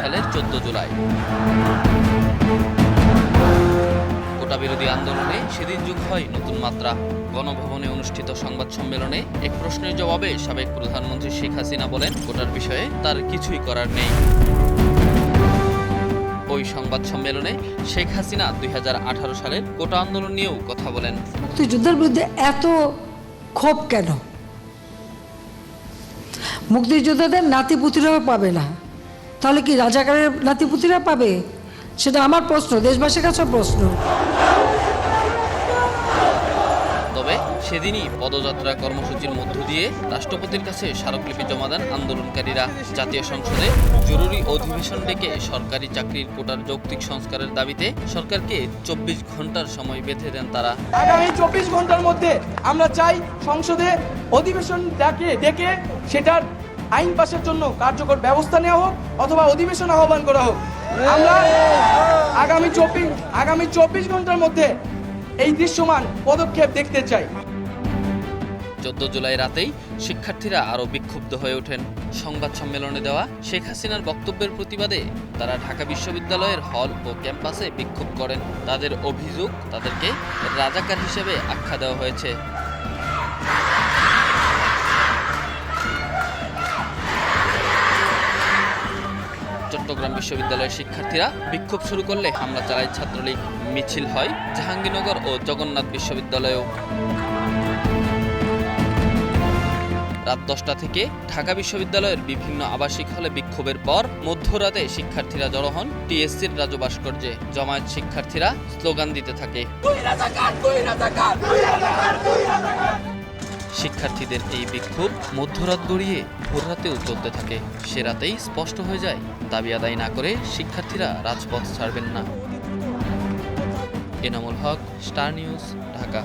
সালের চোদ্দ জুলাই। কোটা বিরোধী আন্দোলনে সেদিন যুগ হয় নতুন মাত্রা। গণভবনে অনুষ্ঠিত সংবাদ সম্মেলনে এক প্রশ্নের জবাবে সাবেক প্রধানমন্ত্রী শেখ হাসিনা বলেন, কোটার বিষয়ে তার কিছুই করার নেই। ওই সংবাদ সম্মেলনে শেখ হাসিনা দুই হাজার আঠারো সালের কোটা আন্দোলন নিয়েও কথা বলেন। মুক্তিযুদ্ধের বিরুদ্ধে এত ক্ষোভ কেন? মুক্তিযোদ্ধাদের নাতিপুতিরাও পাবে না। তাহলে কি রাজাকারের নাতিপুতিরা পাবে? সেটা আমার প্রশ্ন দেশবাসীর কাছে প্রশ্ন। তবে সেদিনই পদযাত্রা কর্মসূচির মধ্য দিয়ে রাষ্ট্রপতির কাছে স্মারকলিপি জমা দেন আন্দোলনকারীরা। জাতীয় সংসদে জরুরি অধিবেশন ডেকে সরকারি চাকরির কোটার যৌক্তিক সংস্কারের দাবিতে সরকারকে চব্বিশ ঘণ্টার সময় বেঁধে দেন তারা। আগামী চব্বিশ ঘণ্টার মধ্যে আমরা চাই সংসদে অধিবেশন ডাকে ডেকে সেটার আইন পাশের জন্য কার্যকর ব্যবস্থা নেওয়া হোক অথবা অধিবেশন আহ্বান করা হোক। আমরা আগামী চব্বিশ আগামী চব্বিশ ঘণ্টার মধ্যে এই দৃশ্যমান পদক্ষেপ দেখতে চাই। চোদ্দ জুলাই রাতেই শিক্ষার্থীরা আরও বিক্ষুব্ধ হয়ে ওঠেন। সংবাদ সম্মেলনে দেওয়া শেখ হাসিনার বক্তব্যের প্রতিবাদে তারা ঢাকা বিশ্ববিদ্যালয়ের হল ও ক্যাম্পাসে বিক্ষোভ করেন। তাদের অভিযোগ তাদেরকে রাজাকার হিসেবে আখ্যা দেওয়া হয়েছে। চট্টগ্রাম বিশ্ববিদ্যালয়ের শিক্ষার্থীরা বিক্ষোভ শুরু করলে হামলা চালায় ছাত্রলীগ, মিছিল হয় জাহাঙ্গীরনগর ও জগন্নাথ বিশ্ববিদ্যালয়েও। রাত দশটা থেকে ঢাকা বিশ্ববিদ্যালয়ের বিভিন্ন আবাসিক হলে বিক্ষোভের পর মধ্যরাতে শিক্ষার্থীরা জড়ো হন টিএসসির রাজু ভাস্কর্যে। জমায়েত শিক্ষার্থীরা স্লোগান দিতে থাকে। শিক্ষার্থীদের এই বিক্ষোভ মধ্যরাত গড়িয়ে ভোররাতেও চলতে থাকে। সে রাতেই স্পষ্ট হয়ে যায়, দাবি আদায় না করে শিক্ষার্থীরা রাজপথ ছাড়বেন না। Enamul Haque, Star News, Dhaka.